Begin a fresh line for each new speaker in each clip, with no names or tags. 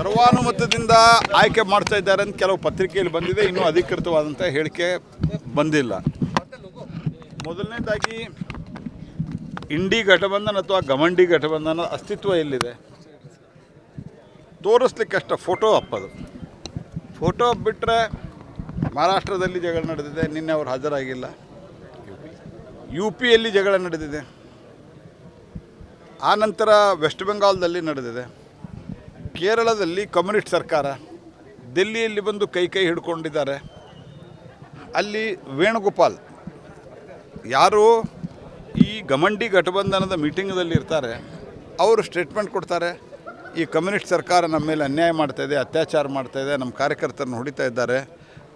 ಸರ್ವಾನುಮತದಿಂದ ಆಯ್ಕೆ ಮಾಡ್ತಾ ಇದ್ದಾರೆ ಅಂತ ಕೆಲವು ಪತ್ರಿಕೆಯಲ್ಲಿ ಬಂದಿದೆ. ಇನ್ನೂ ಅಧಿಕೃತವಾದಂಥ ಹೇಳಿಕೆ ಬಂದಿಲ್ಲ. ಮೊದಲನೇದಾಗಿ, ಇಂಡಿ ಘಟಬಂಧನ ಅಥವಾ ಗಮಂಡಿ ಘಟಬಂಧನ ಅಸ್ತಿತ್ವ ಎಲ್ಲಿದೆ? ತೋರಿಸ್ಲಿಕ್ಕೆ ಅಷ್ಟ ಫೋಟೋ ಅಪ್ಪದು ಫೋಟೋ ಬಿಟ್ಟರೆ ಮಹಾರಾಷ್ಟ್ರದಲ್ಲಿ ಜಗಳ ನಡೆದಿದೆ. ನಿನ್ನೆ ಅವರು ಹಾಜರಾಗಿಲ್ಲ. ಯು ಪಿಯಲ್ಲಿ ಜಗಳ ನಡೆದಿದೆ. ಆ ನಂತರ ವೆಸ್ಟ್ ಬೆಂಗಾಲ್ದಲ್ಲಿ ನಡೆದಿದೆ. ಕೇರಳದಲ್ಲಿ ಕಮ್ಯುನಿಸ್ಟ್ ಸರ್ಕಾರ ದಿಲ್ಲಿಯಲ್ಲಿ ಬಂದು ಕೈ ಕೈ ಹಿಡ್ಕೊಂಡಿದ್ದಾರೆ. ಅಲ್ಲಿ ವೇಣುಗೋಪಾಲ್ ಯಾರು ಈ ಗಮಂಡಿ ಘಟಬಂಧನದ ಮೀಟಿಂಗ್ದಲ್ಲಿ ಇರ್ತಾರೆ, ಅವರು ಸ್ಟೇಟ್ಮೆಂಟ್ ಕೊಡ್ತಾರೆ, ಈ ಕಮ್ಯುನಿಸ್ಟ್ ಸರ್ಕಾರ ನಮ್ಮ ಮೇಲೆ ಅನ್ಯಾಯ ಮಾಡ್ತಾ ಇದೆ, ಅತ್ಯಾಚಾರ ಮಾಡ್ತಾ ಇದೆ, ನಮ್ಮ ಕಾರ್ಯಕರ್ತರನ್ನು ಹೊಡಿತಾ ಇದ್ದಾರೆ,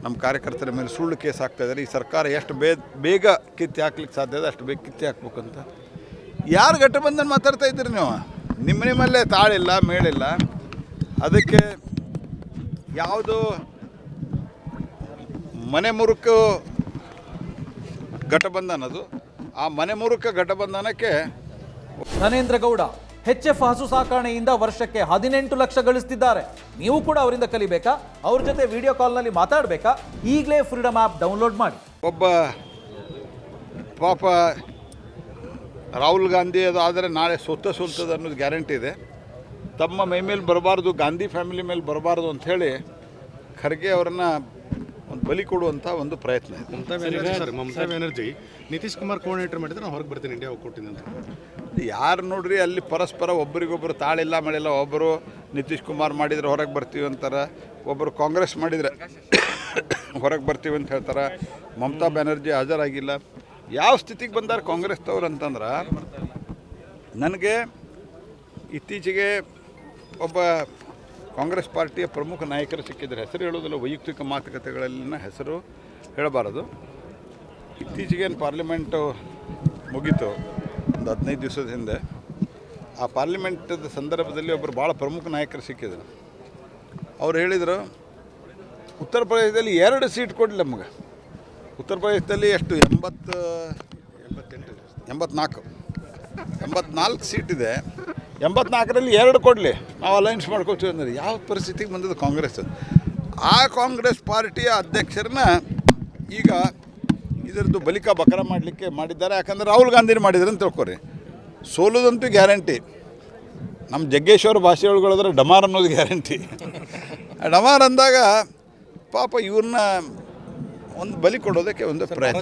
ನಮ್ಮ ಕಾರ್ಯಕರ್ತರ ಮೇಲೆ ಸುಳ್ಳು ಕೇಸ್ ಆಗ್ತಾ ಇದ್ದಾರೆ, ಈ ಸರ್ಕಾರ ಎಷ್ಟು ಬೇ, ಬೇಗ ಕಿತ್ತಿ ಹಾಕ್ಲಿಕ್ಕೆ ಸಾಧ್ಯ ಇದೆ, ಅಷ್ಟು ಬೇಗ ಕಿತ್ತಿ ಹಾಕ್ಬೇಕಂತ. ಯಾರು ಘಟಬಂಧನ ಮಾತಾಡ್ತಾ ಇದ್ದೀರಿ ನೀವು? ನಿಮ್ಮ ನಿಮ್ಮಲ್ಲೇ ತಾಳಿಲ್ಲ, ಮೇಳಿಲ್ಲ. ಅದಕ್ಕೆ ಯಾವುದು ಮನೆ ಮುರುಕು ಘಟಬಂಧನದು ಆ ಮನೆ ಮುರುಕ ಘಟಬಂಧನಕ್ಕೆ
ಧನೇಂದ್ರ ಗೌಡ ಎಫ್ ಹಸು ಸಾಕಾಣೆಯಿಂದ ವರ್ಷಕ್ಕೆ ಹದಿನೆಂಟು ಲಕ್ಷ ಗಳಿಸ್ತಿದ್ದಾರೆ. ನೀವು ಕೂಡ ಅವರಿಂದ ಕಲಿಬೇಕಾ? ಅವ್ರ ಜೊತೆ ವಿಡಿಯೋ ಕಾಲ್ನಲ್ಲಿ ಮಾತಾಡಬೇಕಾ? ಈಗಲೇ ಫ್ರೀಡಮ್ ಆ್ಯಪ್ ಡೌನ್ಲೋಡ್ ಮಾಡಿ.
ಒಬ್ಬ ಪಾಪ ರಾಹುಲ್ ಗಾಂಧಿ ಅದು ಆದರೆ ನಾಳೆ ಸುತ್ತ ಸುಲ್ತದ ಅನ್ನೋದು ಗ್ಯಾರಂಟಿ ಇದೆ. ತಮ್ಮ ಮೈ ಮೇಲೆ ಬರಬಾರ್ದು ಗಾಂಧಿ ಫ್ಯಾಮಿಲಿ ಮೇಲೆ ಬರಬಾರ್ದು ಅಂಥೇಳಿ ಖರ್ಗೆ ಅವರನ್ನ ಒಂದು ಬಲಿ ಕೊಡುವಂಥ ಒಂದು ಪ್ರಯತ್ನ ಇದೆ.
ಮಮತಾ ಬ್ಯಾನರ್ಜಿ ಸರ್ ಮಮತಾ ಬ್ಯಾನರ್ಜಿ. ನಿತೀಶ್ ಕುಮಾರ್ ಕೋಆರ್ಡಿನೇಟರ್ ಮಾಡಿದ್ರೆ ನಾನು ಹೊರಗೆ ಬರ್ತೀನಿ ಇಂಡಿಯಾ ಕೊಟ್ಟಿನಿ ಅಂತ.
ಯಾರು ನೋಡ್ರಿ ಅಲ್ಲಿ ಪರಸ್ಪರ ಒಬ್ಬರಿಗೊಬ್ಬರು ತಾಳಿಲ್ಲ ಮಾಡಿಲ್ಲ ಒಬ್ಬರು ನಿತೀಶ್ ಕುಮಾರ್ ಮಾಡಿದರೆ ಹೊರಗೆ ಬರ್ತೀವಿ ಅಂತಾರೆ ಒಬ್ಬರು ಕಾಂಗ್ರೆಸ್ ಮಾಡಿದರೆ ಹೊರಗೆ ಬರ್ತೀವಿ ಅಂತ ಹೇಳ್ತಾರೆ ಮಮತಾ ಬ್ಯಾನರ್ಜಿ ಹಾಜರಾಗಿಲ್ಲ. ಯಾವ ಸ್ಥಿತಿಗೆ ಬಂದಾರೆ ಕಾಂಗ್ರೆಸ್ದವ್ರು ಅಂತಂದ್ರೆ ನನಗೆ ಇತ್ತೀಚೆಗೆ ಒಬ್ಬ ಕಾಂಗ್ರೆಸ್ ಪಾರ್ಟಿಯ ಪ್ರಮುಖ ನಾಯಕರು ಸಿಕ್ಕಿದ್ರೆ ಹೆಸರು ಹೇಳೋದಿಲ್ಲ ವೈಯಕ್ತಿಕ ಮಾತುಕತೆಗಳಲ್ಲಿನ ಹೆಸರು ಹೇಳಬಾರದು. ಇತ್ತೀಚೆಗೆ ಏನು ಪಾರ್ಲಿಮೆಂಟು ಮುಗೀತು, ಒಂದು ಹದಿನೈದು ದಿವಸದ ಹಿಂದೆ, ಆ ಪಾರ್ಲಿಮೆಂಟದ ಸಂದರ್ಭದಲ್ಲಿ ಒಬ್ಬರು ಭಾಳ ಪ್ರಮುಖ ನಾಯಕರು ಸಿಕ್ಕಿದ್ರು. ಅವ್ರು ಹೇಳಿದರು, ಉತ್ತರ ಪ್ರದೇಶದಲ್ಲಿ ಎರಡು ಸೀಟ್ ಕೊಡಲಿ ನಮಗೆ. ಉತ್ತರ ಪ್ರದೇಶದಲ್ಲಿ ಎಷ್ಟು, ಎಂಬತ್ತು, ಎಂಬತ್ತೆಂಟು, ಎಂಬತ್ನಾಲ್ಕು ಎಂಬತ್ನಾಲ್ಕು ಸೀಟ್ ಇದೆ. ಎಂಬತ್ನಾಲ್ಕರಲ್ಲಿ ಎರಡು ಕೊಡಲಿ. ನಾವು ಅಲೈನ್ಸ್ ಮಾಡ್ಕೊಳ್ತೀವಿ ಅಂದ್ರೆ ಯಾವ ಪರಿಸ್ಥಿತಿಗೆ ಬಂದದ್ದು ಕಾಂಗ್ರೆಸ್? ಆ ಕಾಂಗ್ರೆಸ್ ಪಾರ್ಟಿಯ ಅಧ್ಯಕ್ಷರನ್ನ ಈಗ ಇದರದ್ದು ಬಲಿಕ ಬಕರ ಮಾಡಲಿಕ್ಕೆ ಮಾಡಿದ್ದಾರೆ. ಯಾಕಂದ್ರೆ ರಾಹುಲ್ ಗಾಂಧಿನ ಮಾಡಿದ್ರು ಅಂತ ತಿಳ್ಕೊರಿ ಸೋಲೋದಂತೂ ಗ್ಯಾರಂಟಿ. ನಮ್ಮ ಜಗ್ಗೇಶ್ವರ ಭಾಷೆ ಒಳಗೊಳಿದ್ರೆ ಡಮಾರ್ ಅನ್ನೋದು ಗ್ಯಾರಂಟಿ. ಡಮಾರ್ ಅಂದಾಗ ಪಾಪ ಇವ್ರನ್ನ ಒಂದು ಬಲಿ ಕೊಡೋದಕ್ಕೆ ಒಂದು ಪ್ರಯತ್ನ.